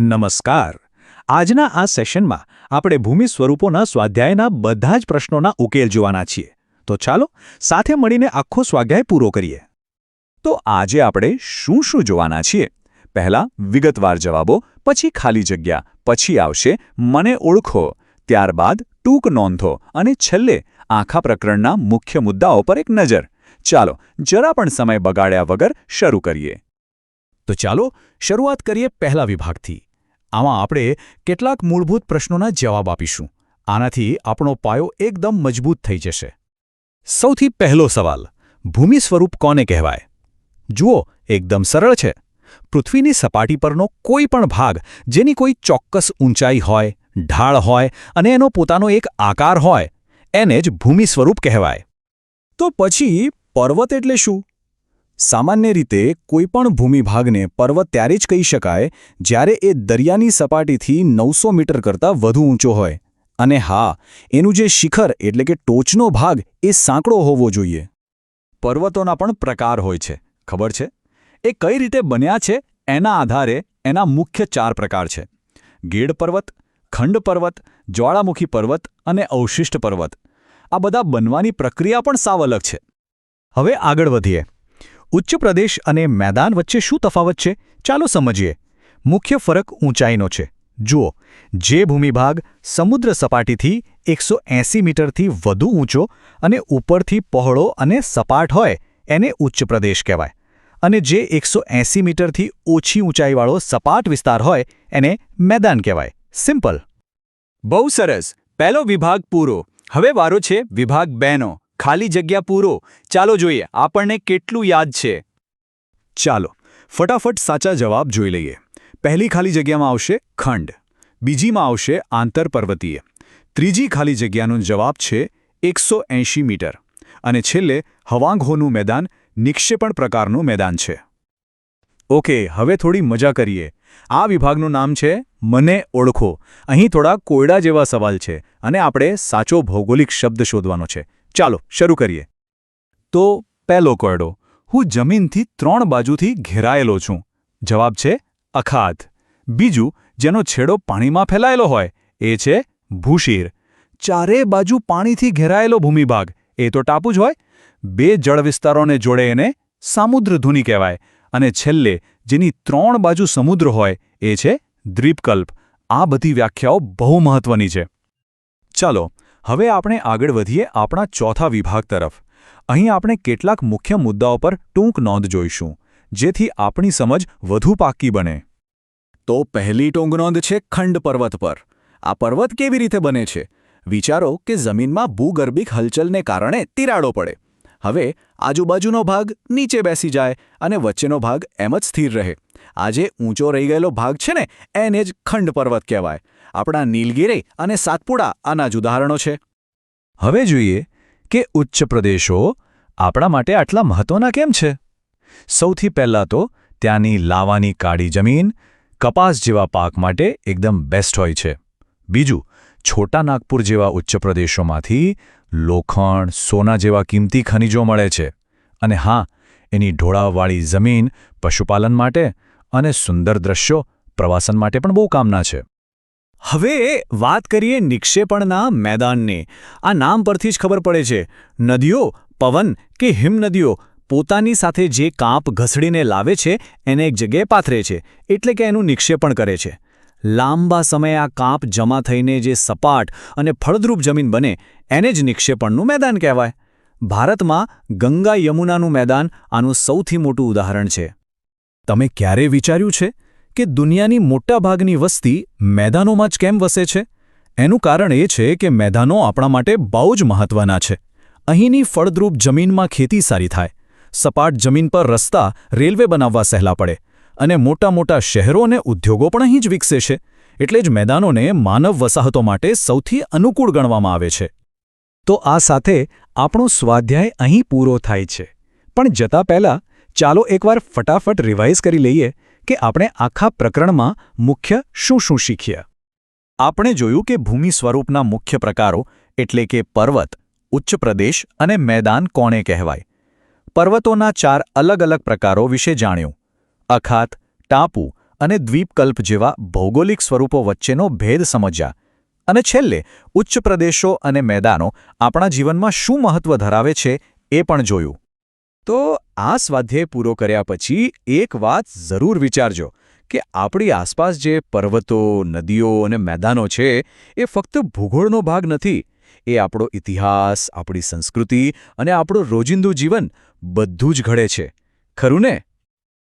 નમસ્કાર. આજના આ સેશનમાં આપણે ભૂમિ સ્વરૂપોના સ્વાધ્યાયના બધા જ પ્રશ્નોના ઉકેલ જોવાના છીએ. તો ચાલો સાથે મળીને આખો સ્વાધ્યાય પૂરો કરીએ. તો આજે આપણે શું શું જોવાના છીએ? પહેલા વિગતવાર જવાબો, પછી ખાલી જગ્યા, પછી આવશે, મને ઓળખો, ત્યારબાદ ટૂંક નોંધો અને છેલ્લે આખા પ્રકરણના મુખ્ય મુદ્દાઓ પર એક નજર. ચાલો જરા પણ સમય બગાડ્યા વગર શરૂ કરીએ. તો ચાલો શરૂઆત કરીએ પહેલા વિભાગથી. આમાં આપણે કેટલાક મૂળભૂત પ્રશ્નોના જવાબ આપીશું. આનાથી આપણો પાયો એકદમ મજબૂત થઈ જશે. સૌથી પહેલો સવાલ, ભૂમિ સ્વરૂપ કોને કહેવાય? જુઓ, એકદમ સરળ છે. પૃથ્વીની સપાટી પરનો કોઈ પણ ભાગ, જેની કોઈ ચોક્કસ ઊંચાઈ હોય, ઢાળ હોય અને એનો પોતાનો એક આકાર હોય, એને જ ભૂમિ સ્વરૂપ કહેવાય. તો પછી પર્વત એટલે શું? સામાન્ય રીતે કોઈપણ ભૂમિભાગને પર્વત ત્યારે જ કહી શકાય જ્યારે એ દરિયાની સપાટીથી નવસો મીટર કરતાં વધુ ઊંચો હોય. અને હા, એનું જે શિખર એટલે કે ટોચનો ભાગ એ સાંકડો હોવો જોઈએ. પર્વતોના પણ પ્રકાર હોય છે, ખબર છે? એ કઈ રીતે બન્યા છે એના આધારે એના મુખ્ય ચાર પ્રકાર છે. ગેડ પર્વત, ખંડ પર્વત, જ્વાળામુખી પર્વત અને અવશિષ્ટ પર્વત. આ બધા બનવાની પ્રક્રિયા પણ સાવ અલગ છે. હવે આગળ વધીએ. ઉચ્ચ પ્રદેશ અને મેદાન વચ્ચે શું તફાવત છે? ચાલો સમજીએ. મુખ્ય ફરક ઊંચાઈનો છે. જુઓ, જે ભૂમિભાગ સમુદ્ર સપાટીથી એકસો એંસી મીટરથી વધુ ઊંચો અને ઉપરથી પહોળો અને સપાટ હોય એને ઉચ્ચ પ્રદેશ કહેવાય. અને જે એકસો એંસી મીટરથી ઓછી ઊંચાઈવાળો સપાટ વિસ્તાર હોય એને મેદાન કહેવાય. સિમ્પલ. બહુ સરસ. પહેલો વિભાગ પૂરો. હવે વારો છે વિભાગ બેનો. ખાલી જગ્યા પૂરો. ચાલો જોઈએ, આપણને કેટલું યાદ છે? ચાલો, ફટાફટ સાચા જવાબ જોઈ લઈએ. પહેલી ખાલી જગ્યામાં આવશે ખંડ. બીજીમાં આવશે આંતરપર્વતીય. ત્રીજી ખાલી જગ્યાનો જવાબ છે એકસો મીટર. અને છેલ્લે હવાંગહોનું મેદાન નિક્ષેપણ પ્રકારનું મેદાન છે. ઓકે, હવે થોડી મજા કરીએ. આ વિભાગનું નામ છે મને ઓળખો. અહીં થોડા કોયડા જેવા સવાલ છે અને આપણે સાચો ભૌગોલિક શબ્દ શોધવાનો છે. ચાલો, શરૂ કરીએ. તો, પહેલો કોયડો. હું જમીનથી ત્રણ બાજુથી ઘેરાયેલો છું. જવાબ છે, અખાત. બીજું, જેનો છેડો પાણીમાં ફેલાયેલો હોય, એ છે, ભૂશીર. ચારે બાજુ પાણીથી ઘેરાયેલો ભૂમિભાગ. એ તો ટાપુ જ હોય. બે જળ વિસ્તારોને જોડે એને સામુદ્રધુની કહેવાય. અને છેલ્લે, જેની ત્રણ બાજુ સમુદ્ર હોય, એ છે, દ્વીપકલ્પ. આ બધી વ્યાખ્યાઓ બહુ મહત્વની છે. ચાલો હવે આપણે આગળ વધીએ આપણા ચોથા વિભાગ તરફ. અહીં આપણે કેટલાક મુખ્ય મુદ્દાઓ પર ટૂંક નોંધ જોઈશું, જેથી આપણી સમજ વધુ પાક્કી બને. તો પહેલી ટૂંક નોંધ છે ખંડ પર્વત પર. આ પર્વત કેવી રીતે બને છે? વિચારો કે જમીનમાં ભૂગર્ભિક હલચલને કારણે તિરાડો પડે. હવે આજુબાજુનો ભાગ નીચે બેસી જાય અને વચ્ચેનો ભાગ એમ જ સ્થિર રહે. આ જે ઊંચો રહી ગયેલો ભાગ છે ને, એને જ ખંડ પર્વત કહેવાય. આપણા નીલગિરી અને સાતપુડા આના જ ઉદાહરણો છે. હવે જોઈએ કે ઉચ્ચ પ્રદેશો આપણા માટે આટલા મહત્વના કેમ છે? સૌથી પહેલાં તો ત્યાંની લાવાની કાળી જમીન કપાસ જેવા પાક માટે એકદમ બેસ્ટ હોય છે. બીજું, છોટા નાગપુર જેવા ઉચ્ચ પ્રદેશોમાંથી લોખંડ, સોના જેવા કિંમતી ખનિજો મળે છે. અને હા, એની ઢોળાવવાળી જમીન પશુપાલન માટે અને સુંદર દ્રશ્યો પ્રવાસન માટે પણ બહુ કામના છે. હવે વાત કરીએ નિક્ષેપણના મેદાનની. આ નામ પરથી જ ખબર પડે છે. નદીઓ, પવન કે હિમનદીઓ પોતાની સાથે જે કાંપ ઘસડીને લાવે છે, એને એક જગ્યાએ પાથરે છે, એટલે કે એનું નિક્ષેપણ કરે છે. લાંબા સમયે આ કાંપ જમા થઈને જે સપાટ અને ફળદ્રુપ જમીન બને, એને જ નિક્ષેપણનું મેદાન કહેવાય. ભારતમાં ગંગા યમુનાનું મેદાન આનું સૌથી મોટું ઉદાહરણ છે. તમે ક્યારે વિચાર્યું છે કે દુનિયાની મોટાભાગની વસ્તી મેદાનોમાં જ કેમ વસે છે? એનું કારણ એ છે કે મેદાનો આપણા માટે બહુ જ મહત્વના છે. અહીંની ફળદ્રુપ જમીનમાં ખેતી સારી થાય. સપાટ જમીન પર રસ્તા, રેલવે બનાવવા સહેલા પડે. અને મોટા મોટા શહેરો અને ઉદ્યોગો પણ અહીં જ વિકસે છે. એટલે જ મેદાનોને માનવ વસાહતો માટે સૌથી અનુકૂળ ગણવામાં આવે છે. તો આ સાથે આપણો સ્વાધ્યાય અહીં પૂરો થાય છે. પણ જતા પહેલાં ચાલો એકવાર ફટાફટ રિવાઇઝ કરી લઈએ કે આપણે આખા પ્રકરણમાં મુખ્ય શું શું શીખ્યા આપણે જોયું કે ભૂમિ સ્વરૂપના મુખ્ય પ્રકારો એટલે કે પર્વત, ઉચ્ચ પ્રદેશ અને મેદાન કોણે કહેવાય? પર્વતોના ચાર અલગ અલગ પ્રકારો વિશે જાણ્યું. અખાત, ટાપુ અને દ્વીપકલ્પ જેવા ભૌગોલિક સ્વરૂપો વચ્ચેનો ભેદ સમજ્યા. અને છેલ્લે, ઉચ્ચ પ્રદેશો અને મેદાનો આપણા જીવનમાં શું મહત્વ ધરાવે છે એ પણ જોયું. તો આ સ્વાધ્યાય પૂરો કર્યા પછી એક વાત જરૂર વિચારજો કે આપણી આસપાસ જે પર્વતો, નદીઓ અને મેદાનો છે, એ ફક્ત ભૂગોળનો ભાગ નથી. એ આપણો ઇતિહાસ, આપણી સંસ્કૃતિ અને આપણું રોજિંદુ જીવન બધું જ ઘડે છે. ખરું ને?